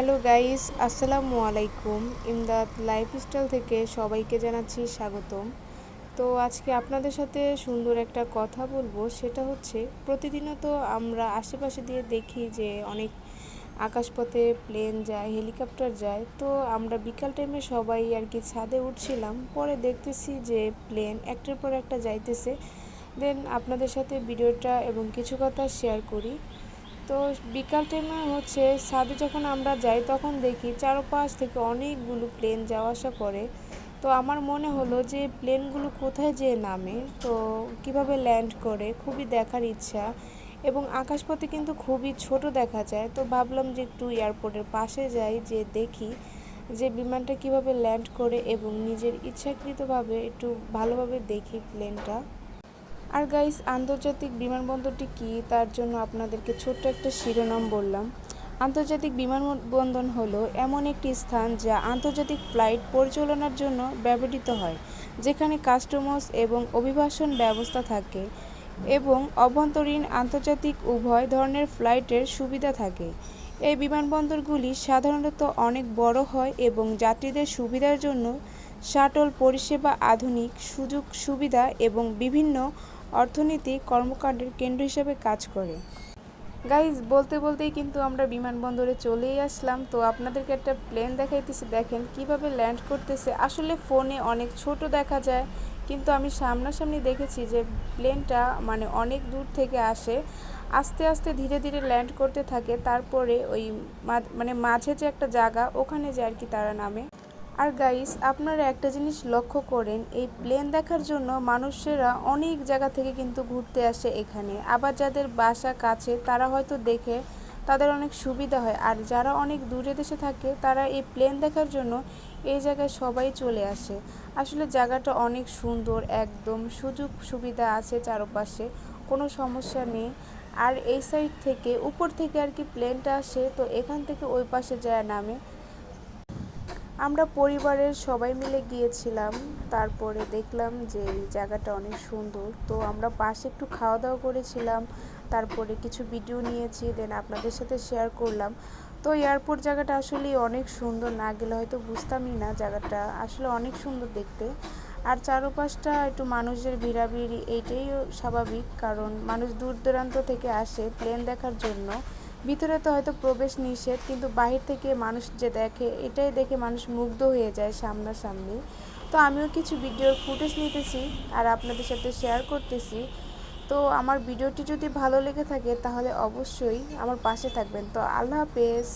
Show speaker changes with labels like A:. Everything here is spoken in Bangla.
A: হ্যালো গাইস, আসসালামু আলাইকুম। ইমদাদ লাইফস্টাইল থেকে সবাইকে জানাচ্ছি স্বাগতম। তো আজকে আপনাদের সাথে সুন্দর একটা কথা বলব, সেটা হচ্ছে প্রতিদিনও তো আমরা আশেপাশে দিয়ে দেখি যে অনেক আকাশপথে প্লেন যায়, হেলিকপ্টার যায়। তো আমরা বিকাল টাইমে সবাই আর কি ছাদে উঠছিলাম, পরে দেখতেছি যে প্লেন একটার পর একটা যাইতেছে। দেন আপনাদের সাথে ভিডিওটা এবং কিছু কথা শেয়ার করি। তো বিকাল টাইমে হচ্ছে ছাদে যখন আমরা যাই, তখন দেখি চারপাশ থেকে অনেকগুলো প্লেন যাওয়া আসা করে। তো আমার মনে হলো যে প্লেনগুলো কোথায় যেয়ে নামে, তো কীভাবে ল্যান্ড করে, খুবই দেখার ইচ্ছা। এবং আকাশপথে কিন্তু খুবই ছোট দেখা যায়। তো ভাবলাম যে একটু এয়ারপোর্টের পাশে যাই যে দেখি যে বিমানটা কীভাবে ল্যান্ড করে এবং নিজের ইচ্ছাকৃতভাবে একটু ভালোভাবে দেখি প্লেনটা আর গাইস আন্তর্জাতিক বিমানবন্দরটি কি? তার জন্য আপনাদেরকে ছোট্ট একটা শিরোনাম বললাম। আন্তর্জাতিক বিমানবন্দর হলো এমন একটি স্থান যা আন্তর্জাতিক ফ্লাইট পরিচালনার জন্য ব্যবহৃত হয়, যেখানে কাস্টমস এবং অভিবাসন ব্যবস্থা থাকে এবং অভ্যন্তরীণ আন্তর্জাতিক উভয় ধরনের ফ্লাইটের সুবিধা থাকে। এই বিমানবন্দরগুলি সাধারণত অনেক বড় হয় এবং যাত্রীদের সুবিধার জন্য শাটল পরিষেবা, আধুনিক সুযোগ সুবিধা এবং বিভিন্ন অর্থনৈতিক কর্মকাণ্ডের কেন্দ্র হিসেবে কাজ করে। গাইজ বলতে বলতেই কিন্তু আমরা বিমানবন্দরে চলেই আসলাম। তো আপনাদেরকে একটা প্লেন দেখাইতেছি, দেখেন কীভাবে ল্যান্ড করতেছে। আসলে ফোনে অনেক ছোট দেখা যায়, কিন্তু আমি সামনাসামনি দেখেছি যে প্লেনটা মানে অনেক দূর থেকে আসে। আস্তে আস্তে ধীরে ধীরে ল্যান্ড করতে থাকে, তারপরে ওই মানে মাঝে যে একটা জায়গা, ওখানে যে আর কি তারা নামে। আর গাইস আপনারা একটা জিনিস লক্ষ্য করেন, এই প্লেন দেখার জন্য মানুষেরা অনেক জায়গা থেকে কিন্তু ঘুরতে আসে এখানে। আবার যাদের বাসা কাছে, তারা হয়তো দেখে তাদের অনেক সুবিধা হয়। আর যারা অনেক দূরে দেশে থাকে, তারা এই প্লেন দেখার জন্য এই জায়গায় সবাই চলে আসে। আসলে জায়গাটা অনেক সুন্দর, একদম সুযোগ সুবিধা আছে চারপাশে, কোনো সমস্যা নেই। আর এই সাইড থেকে, উপর থেকে আর কি প্লেনটা আসে, তো এখান থেকে ওই পাশে যায় নামে। আমরা পরিবারের সবাই মিলে গিয়েছিলাম, তারপরে দেখলাম যে এই জায়গাটা অনেক সুন্দর। তো আমরা পাশে একটু খাওয়া দাওয়া করেছিলাম, তারপরে কিছু ভিডিও নিয়েছি দেন আপনাদের সাথে শেয়ার করলাম। তো এয়ারপোর্ট জায়গাটা আসলে অনেক সুন্দর, না গেলে হয়তো বুঝতামই না জায়গাটা। আসলে অনেক সুন্দর দেখতে। আর চারপাশটা একটু মানুষের ভিড়াভিড়ি এইটাই স্বাভাবিক। কারণ মানুষ দূর দূরান্ত থেকে আসে প্লেন দেখার জন্য। ভিতরে তো হয়তো প্রবেশ নিষেধ, কিন্তু বাহির থেকে মানুষ যে দেখে, এটাই দেখে মানুষ মুগ্ধ হয়ে যায় সামনাসামনি। তো আমিও কিছু ভিডিওর ফুটেজ নিতেছি আর আপনাদের সাথে শেয়ার করতেছি। তো আমার ভিডিওটি যদি ভালো লেগে থাকে, তাহলে অবশ্যই আমার পাশে থাকবেন। তো আল্লাহ হাফেজ।